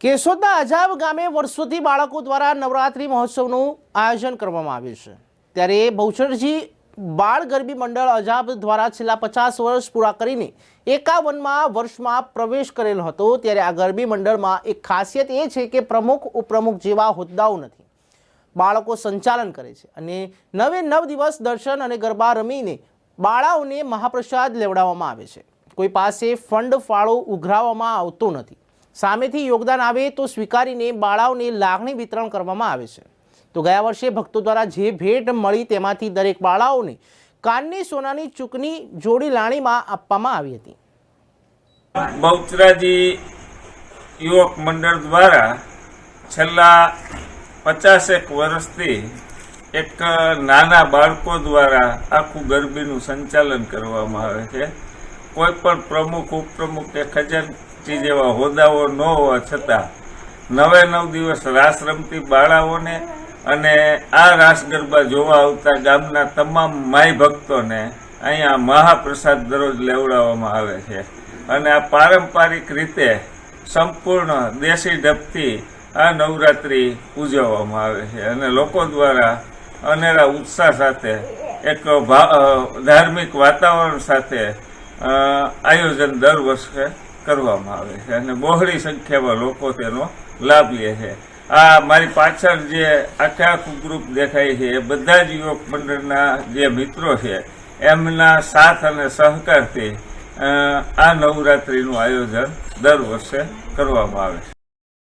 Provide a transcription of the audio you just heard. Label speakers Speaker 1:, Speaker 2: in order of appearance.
Speaker 1: કેશોદના અજાબ ગામે વર્ષોથી બાળકો દ્વારા નવરાત્રિ મહોત્સવનું આયોજન કરવામાં આવ્યું છે. ત્યારે બહુચરજી બાળ ગરબી મંડળ અજાબ દ્વારા છેલ્લા પચાસ વર્ષ પૂરા કરીને એકાવનમાં વર્ષમાં પ્રવેશ કરેલો હતો. ત્યારે આ ગરબી મંડળમાં એક ખાસિયત એ છે કે પ્રમુખ, ઉપપ્રમુખ જેવા હોદ્દાઓ નથી. બાળકો સંચાલન કરે છે અને નવે નવ દિવસ દર્શન અને ગરબા રમીને બાળાઓને મહાપ્રસાદ લેવડાવવામાં આવે છે. કોઈ પાસે ફંડ ફાળો ઉઘરાવવામાં આવતો નથી. સામેથી યોગદાન આવે તો સ્વીકારીને બાળાઓને લાગણી વિતરણ કરવામાં આવે છે. તો ગયા વર્ષે ભક્તો દ્વારા જે ભેટ મળી તેમાંથી દરેક બાળાઓને કાનની સોનાની ચૂકની જોડી લાણીમાં આપવામાં આવી હતી.
Speaker 2: બહુચરાજી યુવક મંડળ દ્વારા છેલ્લા પચાસેક વર્ષથી એક નાના બાળકો દ્વારા આખું ગરબીનું સંચાલન કરવામાં આવે છે. કોઈ પણ પ્રમુખ, ઉપપ્રમુખ કે ખજાનચી જેવા હોદ્દાઓ ન હોવા છતાં નવે નવ દિવસ રાસ રમતી બાળાઓને અને આ રાસ ગરબા જોવા આવતા ગામના તમામ માય ભક્તોને અહીંયા મહાપ્રસાદ દરરોજ લેવડાવવામાં આવે છે. અને આ પારંપરિક રીતે સંપૂર્ણ દેશી ઢબથી આ નવરાત્રિ ઉજવવામાં આવે છે. અને લોકો દ્વારા અનેરા ઉત્સાહ સાથે એક ધાર્મિક વાતાવરણ સાથે આયોજન દર વર્ષે કરવામાં આવે છે અને બહોળી સંખ્યામાં લોકો તેનો લાભ લે છે. આ મારી પાછળ જે આખે આખું ગ્રુપ દેખાય છે, એ બધા જ યુવક મંડળના જે મિત્રો છે, એમના સાથ અને સહકારથી આ નવરાત્રિનું આયોજન દર વર્ષે કરવામાં આવે છે.